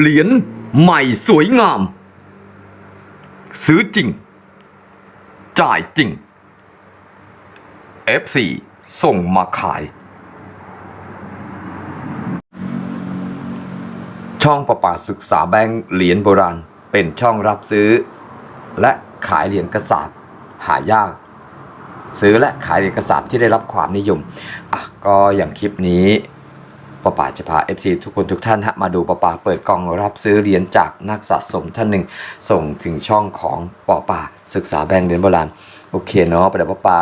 เหรียญใหม่สวยงาม ซื้อจริง จ่ายจริง FC ส่งมาขาย ช่องประปาศึกษาแบงค์เหรียญโบราณ เป็นช่องรับซื้อ และขายเหรียญกระสาบหายาก ซื้อและขายเหรียญกระสาบที่ได้รับความนิยมอะก็อย่างคลิปนี้ ป้าป่าจะพา FC ทุกคนทุกท่านฮะมาดูป้าป่าเปิดกล่องรับซื้อเหรียญจากนักสะสมท่านหนึ่ง ส่งถึงช่องของป้าป่าศึกษาแบงค์เหรียญโบราณโอเคเนาะประเดี๋ยวป้าป่า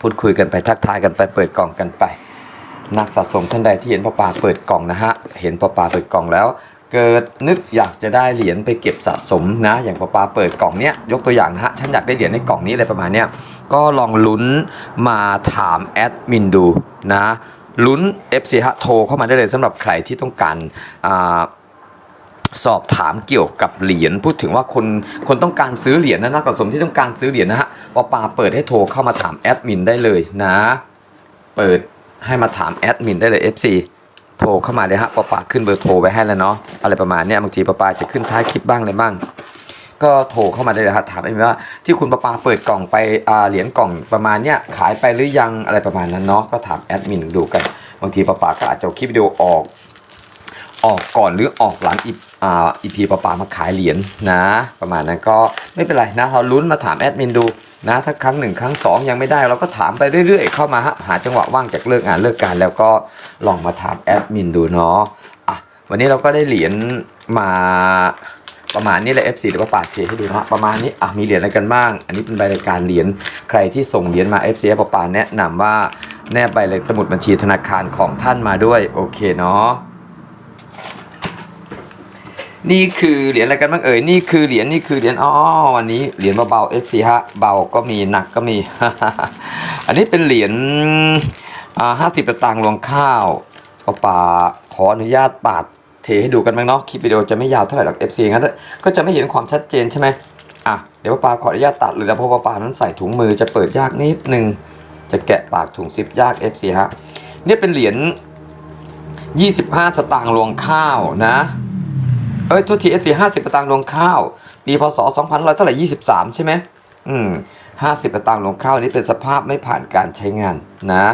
พูดคุยกันไปทักทายกันไปเปิดกล่องกันไป นักสะสมท่านใดที่เห็นป้าป่าเปิดกล่องนะฮะเห็นป้าป่าเปิดกล่องแล้วเกิดนึกอยากจะได้เหรียญไปเก็บสะสมนะ อย่างป้าป่าเปิดกล่องเนี้ยยกตัวอย่างนะฮะฉันอยากได้เหรียญในกล่องนี้อะไรประมาณเนี้ยก็ลองลุ้นมาถามแอดมินดูนะ ลุ้น FC ฮะโทรเข้ามาได้เลยสำหรับใครที่ต้องการอสอบถามเกี่ยวกับเหรียญพูดถึงว่าคนคนต้องการซื้อเหรียญนะนักสะสมที่ต้องการซื้อเหรียญนะฮะปอปาเปิดให้โทรเข้ามาถามแอดมินได้เลยนะ เปิดให้มาถามแอดมินได้เลย FC โทรเข้ามาเลยฮะปอปาขึ้นเบอร์โทรไว้ให้แล้วเนาะอะไรประมาณเนี้ยบางทีปอปาจะขึ้นท้ายคลิปบ้างอะไรบ้าง ก็โทรเข้ามาได้เลยฮะถามแอดมินว่าที่คุณปอปาเปิดกล่องไปเหรียญกล่องประมาณเนี้ยขายไปหรือยังอะไรประมาณนั้นเนาะก็ถามแอดมินดูกันบางทีปอปาก็อาจจะคลิปวิดีโอออก ออกก่อนหรือออกหลังอีอีพีปะปามาขายเหรียญนะ ประมาณนั้นก็ไม่เป็นไรนะเราลุ้นมาถามแอดมินดูนะถ้าครั้งหนึ่งครั้งสองยังไม่ได้เราก็ถามไปเรื่อยๆเข้ามาฮะหาจังหวะว่างจากเลิกงานเลิกการแล้วก็ลองมาถามแอดมินดูเนาะอะวันนี้เราก็ได้เหรียญมา ประมาณนี้เลย F4 เดี๋ยวป้าปาเทให้ดูนะประมาณนี้อะมีเหรียญอะไรกันบ้าง อันนี้เป็นใบรายการเหรียญใครที่ส่งเหรียญมา F4 ป้าปาแนะนำว่าแนบใบเลขสมุดบัญชีธนาคารของท่านมาด้วยโอเคเนาะนี่คือเหรียญอะไรกันบ้างเอ่ยนี่คือเหรียญนี่คือเหรียญอ๋อวันนี้เหรียญเบาๆ F4 ฮะเบาก็มีหนักก็มี อันนี้เป็นเหรียญอ่าห้าสิบตังค์รวงข้าวป้าป่าขออนุญาตปาด เทให้ดูกันบ้างเนาะคลิปวิดีโอจะไม่ยาวเท่าไหร่หรอก F4 งั้นก็จะไม่เห็นความชัดเจนใช่ไหมอะเดี๋ยวป้าป่าขออนุญาตตัดเลยนะเพราะป้าป่านั้นใส่ถุงมือจะเปิดยากนิดนึงจะแกะปากถุงซิปยาก F4 ฮะเนี่ยเป็นเหรียญ25 สตางค์รวงข้าวนะ เอ้ยทุกทีเอสห้าสิบตังค์ลงข้าวปีพศสองพันร้อยเท่าไหร่ยี่สิบสามใช่ไหมอืมห้าสิบตังค์ลงข้าวนี่เป็นสภาพไม่ผ่านการใช้งานนะ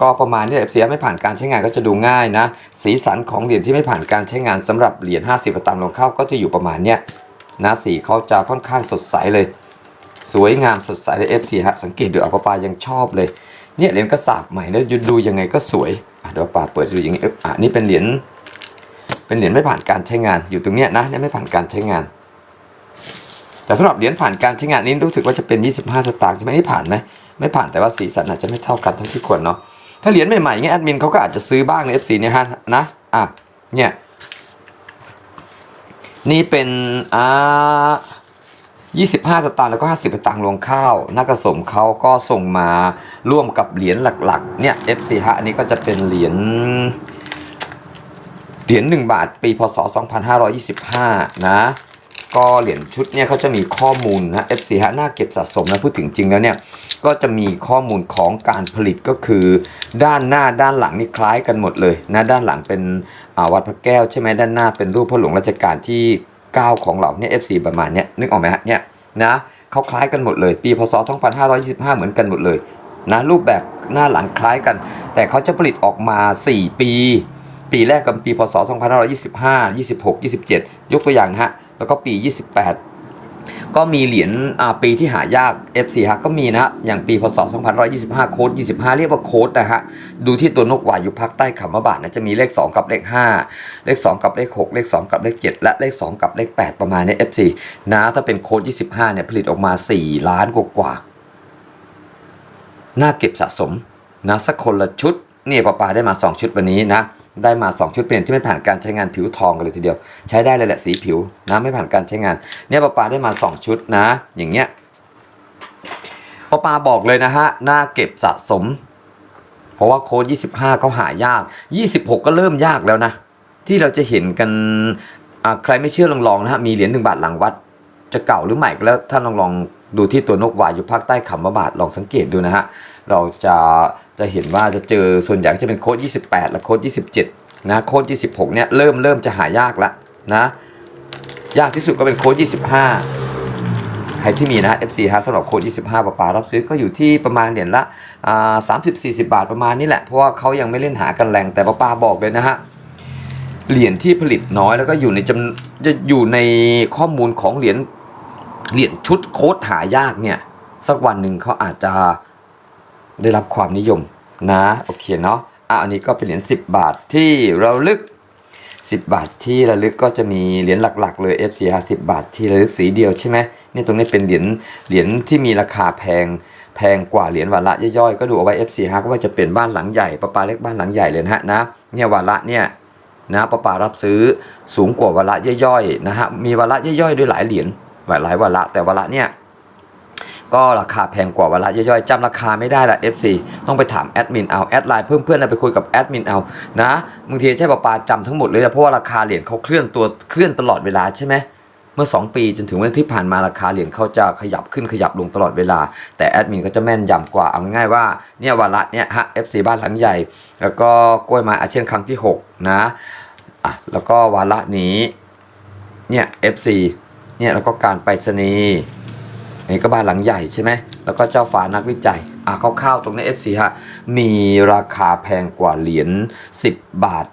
ก็ประมาณนี้เอฟซีไม่ผ่านการใช้งานก็จะดูง่ายนะ สีสันของเหรียญที่ไม่ผ่านการใช้งานสำหรับเหรียญห้าสิบตังลงเข้าก็จะอยู่ประมาณเนี้ยนะสีเขาจะค่อนข้างสดใสเลย สวยงามสดใสเลยเอฟซีฮะสังเกตดูเอาปาปายังชอบเลยเนี่ยเหรียญกระสาบใหม่แล้วดูยังไงก็สวยอะเดี๋ยวปาเปิดดูอย่างนี้เอ๊ะอะนี่เป็นเหรียญเป็นเหรียญไม่ผ่านการใช้งานอยู่ตรงเนี้ยนะเนี่ยไม่ผ่านการใช้งาน แต่สำหรับเหรียญผ่านการใช้งานนี้รู้สึกว่าจะเป็น 25 สตางค์ใช่ไหมนี่ผ่านไหมไม่ผ่านแต่ว่าสีสันอาจจะไม่เท่ากันเทั้งที่ควรเนาะ ถ้าเหรียญใหม่ๆเงี้ยแอดมินเขาก็อาจจะซื้อบ้างใน FC เนี่ยฮะนะอะเนี่ยนี่เป็นอ่า25สตางค์แล้วก็50สตางค์รวงข้าวนักกระสมเขาก็ส่งมาร่วมกับเหรียญหลักๆเนี่ย FC ฮะอันนี้ก็จะเป็นเหรียญเหรียญ1บาทปีพศ2525นะ ก็เหรียญชุดเนี่ยเขาจะมีข้อมูลนะ FC ฮะหน้าเก็บสะสมนะพูดถึงจริงแล้วเนี่ยก็จะมีข้อมูลของการผลิตก็คือ ด้านหน้าด้านหลังนี่คล้ายกันหมดเลยนะด้านหลังเป็นวัดพระแก้วใช่ไหมด้านหน้าเป็นรูปพระหลวงรัชกาลที่9ของเราเนี่ย FC ประมาณเนี้ยนึกออกไหมฮะเนี่ยนะเขาคล้ายกันหมดเลย ปีพศ 2525 เหมือนกันหมดเลยนะรูปแบบหน้าหลังคล้ายกัน แต่เขาจะผลิตออกมา 4 ปี ปีแรกกับปีพศ 2525 26 27 ยกตัวอย่างฮะ แล้วก็ปี 28 ก็มีเหรียญปีที่หายาก F4 ฮะก็มีนะฮะอย่างปีพศ2525 โค้ด 25 เรียกว่าโค้ดนะฮะ ดูที่ตัวนกหวายอยู่ภาคใต้ขำมบาทนะจะมีเลข 2 กับเลข 5 เลข 2 กับเลข 6 เลข 2 กับเลข 7 และเลข 2 กับเลข 8 ประมาณนี้ F4 นะถ้าเป็นโค้ด 25 เนี่ยผลิตออกมา 4 ล้านกว่าๆน่าเก็บสะสมนะสักคนละชุดนี่ป้าปาได้มา 2 ชุดวันนี้นะ ได้มา 2 ชุดเปลี่ยนที่ไม่ผ่านการใช้งานผิวทองกันเลยทีเดียว ใช้ได้เลยแหละสีผิวนะไม่ผ่านการใช้งาน เนี่ยป้าปาได้มา 2 ชุดนะ อย่างเงี้ยป้าปาบอกเลยนะฮะน่าเก็บสะสม เพราะว่าโค้ด25 เขาหายาก 26 ก็เริ่มยากแล้วนะ ที่เราจะเห็นกันอ่าใครไม่เชื่อลองลองๆนะฮะมีเหรียญหนึ่งบาทหลังวัด จะเก่าหรือใหม่ก็แล้วท่านลองลองดูที่ตัวนกหวายอยู่ภาคใต้ขำมบาทลองสังเกตดูนะฮะ เราจะจะเห็นว่าจะเจอส่วนใหญ่จะเป็นโค้ด28 และโค้ด27 นะโค้ด26 เนี่ยเริ่มเริ่มจะหายากละนะยากที่สุดก็เป็นโค้ด25 ใครที่มีนะ FC ฮะสำหรับโค้ด25ปะปารับซื้อก็อยู่ที่ประมาณเหรียญละอ่า30 40บาทประมาณนี้แหละ เพราะว่าเขายังไม่เล่นหากันแรงแต่ปะปาบอกเลยนะฮะเหรียญที่ผลิตน้อยแล้วก็อยู่ในจำจะอยู่ในข้อมูลของเหรียญเหรียญชุดโค้ดหายากเนี่ย สักวันหนึ่งเขาอาจจะ ได้รับความนิยมนะโอเคเนาะอะอันนี้ก็เป็นเหรียญ10 บาทที่เราลึก 10 บาทที่ระลึกก็จะมีเหรียญหลักๆ เลย FC 50บาทที่ระลึกสีเดียวใช่ไหมนี่ตรงนี้เป็นเหรียญเหรียญที่มีราคาแพงแพงกว่าเหรียญวาระย่อยๆก็ดูเอาไว้ FC ฮะก็ว่าจะเป็นบ้านหลังใหญ่ปะปาเล็กบ้านหลังใหญ่เลยนะฮะนะเนี่ยวาระเนี่ยนะปะปารับซื้อสูงกว่าวาระย่อยๆนะฮะมีวาระย่อยๆด้วยหลายเหรียญหลายหลายวาระแต่วาระเนี่ย ก็ราคาแพงกว่าวาระย่อยๆจำราคาไม่ได้ละ FC ต้องไปถามแอดมินเอาแอดไลน์เพิ่มเพื่อนๆไปคุยกับแอดมินเอานะบางทีใช่ปะปาจำทั้งหมดเลยนะเพราะว่าราคาเหรียญเขาเคลื่อนตัวเคลื่อนตลอดเวลาใช่ไหมเมื่อ 2 ปีจนถึงวันที่ผ่านมาราคาเหรียญเขาจะขยับขึ้นขยับลงตลอดเวลา แต่แอดมินก็จะแม่นยำกว่าเอาง่ายๆว่าเนี่ยวาระเนี่ยฮะ FC บ้านหลังใหญ่ แล้วก็กล้วยไม้อาเซียนครั้งที่หกนะอะแล้วก็วาระนี้เนี่ย FC เนี่ยแล้วก็การไปรษณีย์ อันนี้ก็บ้านหลังใหญ่ใช่ไหมแล้วก็เจ้าฟ้านักวิจัยอะคร่าวๆตรงนี้ FC ฮะมีราคาแพงกว่าเหรียญ10 บาท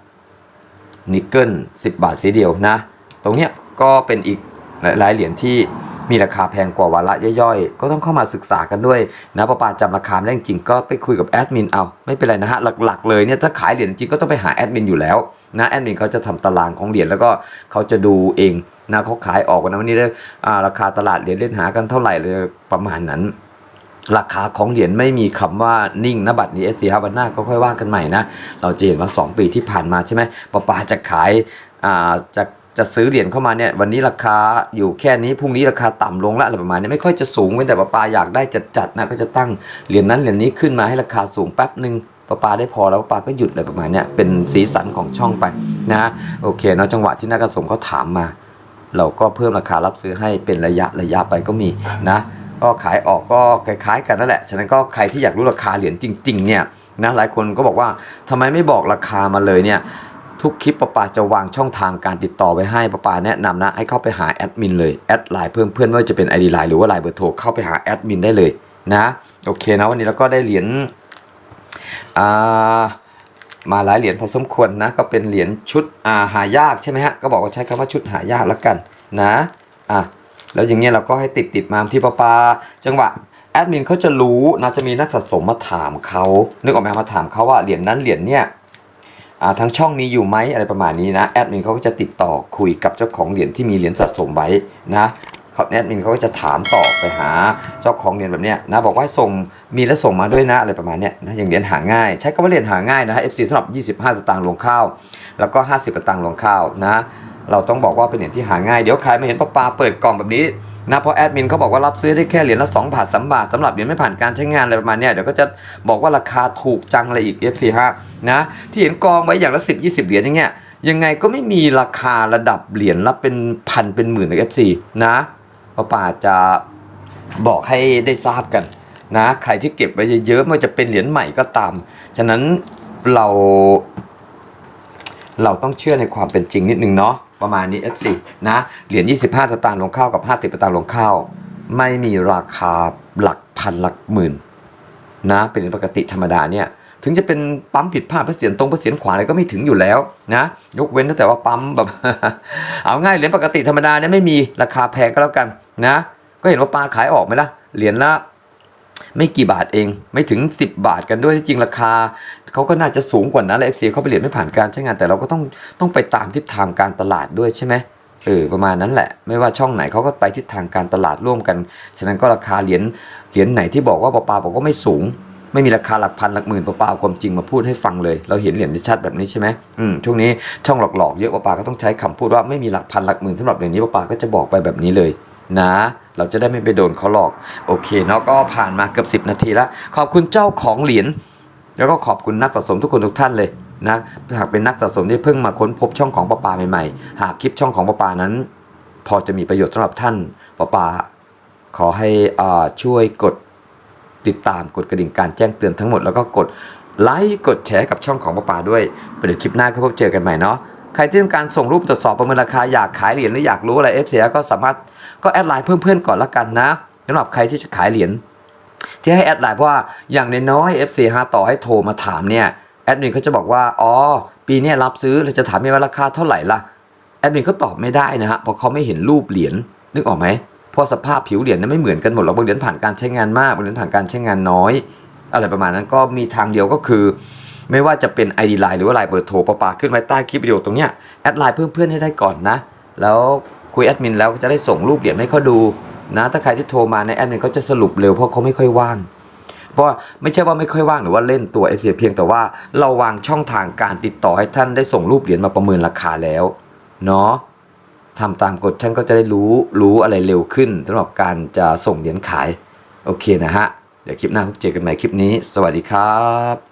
นิกเกิล10 บาทสีเดียวนะ ตรงเนี้ยก็เป็นอีกหลายๆเหรียญที่ มีราคาแพงกว่าวาระย่อยๆ ก็ต้องเข้ามาศึกษากันด้วยนะประปาจำราคาไม่ได้จริงก็ไปคุยกับแอดมินเอาไม่เป็นไรนะฮะหลักๆเลยเนี่ยถ้าขายเหรียญจริงก็ต้องไปหาแอดมินอยู่แล้วนะแอดมินเขาจะทำตารางของเหรียญแล้วก็เขาจะดูเองนะเขาขายออกนะวันนี้ได้ราคาตลาดเหรียญเล่นหากันเท่าไหร่เลยประมาณนั้นราคาของเหรียญไม่มีคำว่านิ่งนะบัตรนี้เอสซีฮาวันหน้าก็ค่อยว่ากันใหม่นะ เราจะเห็นว่า 2 ปีที่ผ่านมาใช่ไหมปะปาจะขายอ่าจะ จะซื้อเหรียญเข้ามาเนี่ยวันนี้ราคาอยู่แค่นี้พรุ่งนี้ราคาต่ำลงละอะไรประมาณนี้ไม่ค่อยจะสูงเว้นแต่ปะปาอยากได้จัดๆนะก็จะตั้งเหรียญนั้นเหรียญนี้ขึ้นมาให้ราคาสูงแป๊บหนึ่งปะปาได้พอแล้วปะปาก็หยุดอะไรประมาณนี้เป็นสีสันของช่องไปนะโอเคเนาะจังหวะที่นักกระสมเขาถามมา เราก็เพิ่มราคารับซื้อให้เป็นระยะระยะไปก็มีนะก็ขายออกก็คล้ายๆกันนั่นแหละ ฉะนั้นก็ใครที่อยากรู้ราคาเหรียญจริง ๆ เนี่ยนะหลายคนก็บอกว่าทำไมไม่บอกราคามาเลยเนี่ย ทุกคลิปปะปาจะวางช่องทางการติดต่อไว้ให้ปะปาแนะนำนะ ให้เข้าไปหาแอดมินเลยแอดไลน์เพิ่มเพื่อนไม่ว่าจะเป็น ID ไลน์หรือว่าไลน์เบอร์โทรเข้าไปหาแอดมินได้เลยนะโอเคนะวันนี้เราก็ได้เหรียญมาหลายเหรียญพอสมควรนะก็เป็นเหรียญชุดาหายากใช่ไหมฮะก็บอกว่าใช้คำว่าชุดหายากแล้วกันนะอะแล้วอย่างเงี้ยเราก็ให้ติดติดมาที่ปาปาจังหวะแอดมินเขาจะรู้นะจะมีนักสะสมมาถามเขานึกออกไหมมาถามเขาว่าเหรียญนั้นเหรียญเนี่ย ทางช่องนี้อยู่ไหมอะไรประมาณนี้นะแอดมินเขาก็จะติดต่อคุยกับเจ้าของเหรียญที่มีเหรียญสะสมไว้นะเขาแอดมินเขาก็จะถามต่อไปหาเจ้าของเหรียญแบบเนี้ยนะบอกว่าส่งมีแล้วส่งมาด้วยนะอะไรประมาณเนี้ยนะอย่างเหรียญหาง่าย ใช้คำว่าเหรียญหาง่ายนะฮะ FC สำหรับ 25 สตางค์ลงข้าว แล้วก็ 50สตางค์ลงข้าวนะเราต้องบอกว่าเป็นเหรียญที่หาง่ายเดี๋ยวใครมาเห็นปะปาเปิดกล่องแบบนี้ นะเพราะแอดมินเขาบอกว่ารับซื้อได้แค่เหรียญละ2บาท3บาทสำหรับเหรียญไม่ผ่านการใช้งานอะไรประมาณเนี้ยเดี๋ยวก็จะบอกว่าราคาถูกจังอะไรอีก F45 นะที่เห็นกองไว้อย่างละ10 20 เหรียญอย่างเงี้ยยังไงก็ไม่มีราคาระดับเหรียญละเป็นพันเป็นหมื่นใน F4 นะปะปาจะบอกให้ได้ทราบกันนะใครที่เก็บไว้เยอะๆไม่ว่าจะเป็นเหรียญใหม่ก็ตาม ฉะนั้นเรา เราต้องเชื่อในความเป็นจริงนิดนึงเนาะ ประมาณนี้ F4 นะ เหรียญ25สตางค์ลงข้าวกับ 50สตางค์ลงข้าว ไม่มีราคาหลักพันหลักหมื่นนะ เป็นปกติธรรมดาเนี่ย ถึงจะเป็นปั๊มผิดพลาดพระเสียนตรงพระเสียนขวาอะไรก็ไม่ถึงอยู่แล้วนะ ยกเว้นตั้งแต่ว่าปั๊มแบบ เอาง่ายเหรียญปกติธรรมดาเนี่ยไม่มีราคาแพงก็แล้วกันนะ ก็เห็นว่าปลาขายออกไหมล่ะ เหรียญละ ไม่กี่บาทเอง ไม่ถึง 10 บาทกันด้วยที่จริงราคาเขาก็น่าจะสูงกว่านั้นแล้วเอฟซีเขาไปเหรียญไม่ผ่านการใช้งานแต่เราก็ต้องต้องไปตามทิศทางการตลาดด้วยใช่ไหมเออประมาณนั้นแหละ ไม่ว่าช่องไหนเขาก็ไปทิศทางการตลาดร่วมกัน ฉะนั้นก็ราคาเหรียญเหรียญไหนที่บอกว่าปลาปาบอกว่าไม่สูง ไม่มีราคาหลักพันหลักหมื่นปลาปาเอาความจริงมาพูดให้ฟังเลย เราเห็นเหรียญชัดแบบนี้ใช่ไหมอืมช่วงนี้ช่องหลอกๆเยอะปลาปาก็ต้องใช้คำพูดว่าไม่มีหลักพันหลักหมื่นสำหรับเหรียญนี้ปลาปาก็จะบอกไปแบบนี้เลย นะ เราจะได้ไม่ไปโดนเขาหลอกโอเคเนาะก็ผ่านมาเกือบ10 นาทีแล้วขอบคุณเจ้าของเหรียญแล้วก็ขอบคุณนักสะสมทุกคนทุกท่านเลยนะหากเป็นนักสะสมที่เพิ่งมาค้นพบช่องของปะปาใหม่ๆ หากคลิปช่องของปะปานั้น พอจะมีประโยชน์สำหรับท่านปะปาขอให้อ่าช่วยกดติดตามกดกระดิ่งการแจ้งเตือนทั้งหมดแล้วก็กดไลค์กดแชร์กับช่องของปะปาด้วยไปเดี๋ยวคลิปหน้าก็พบเจอกันใหม่เนาะ ใครที่ต้องการส่งรูปตรวจสอบประเมินราคาอยากขายเหรียญหรืออยากรู้อะไร FC ก็สามารถก็แอดไลน์เพื่อนๆก่อนละกันนะสำหรับใครที่จะขายเหรียญที่ให้แอดไลน์เพราะว่าอย่างน้อย FC ฮะต่อให้โทรมาถามเนี่ยแอดมินเขาจะบอกว่าอ๋อปีนี้รับซื้อเราจะถามว่าราคาเท่าไหร่ล่ะแอดมินก็ตอบไม่ได้นะฮะเพราะเขาไม่เห็นรูปเหรียญนึกออกไหมเพราะสภาพผิวเหรียญนั้นไม่เหมือนกันหมดหรอกบางเหรียญผ่านการใช้งานมากบางเหรียญผ่านการใช้งานน้อย อะไรประมาณนั้นก็มีทางเดียวก็คือ ไม่ว่าจะเป็น ID ไลน์หรือว่าไลน์เบอร์โทรประปาขึ้นไว้ใต้คลิปวิดีโอตรงเนี้ยแอดไลน์เพื่อนๆให้ได้ก่อนนะ แล้วคุยแอดมินแล้วก็จะได้ส่งรูปเหรียญให้เขาดูนะ ถ้าใครที่โทรมาในแอดมินก็จะสรุปเร็วเพราะเขาไม่ค่อยว่าง เพราะไม่ใช่ว่าไม่ค่อยว่างหรือว่าเล่นตัว f อเพียงแต่ว่าเราวางช่องทางการติดต่อให้ท่านได้ส่งรูปเหรียญมาประเมินราคาแล้วเนาะทำตามกฎท่านก็จะได้รู้รู้อะไรเร็วขึ้นสำหรับการจะส่งเหรียญขาย โอเคนะฮะ เดี๋ยวคลิปหน้าพบเจอกันใหม่คลิปนี้ สวัสดีครับ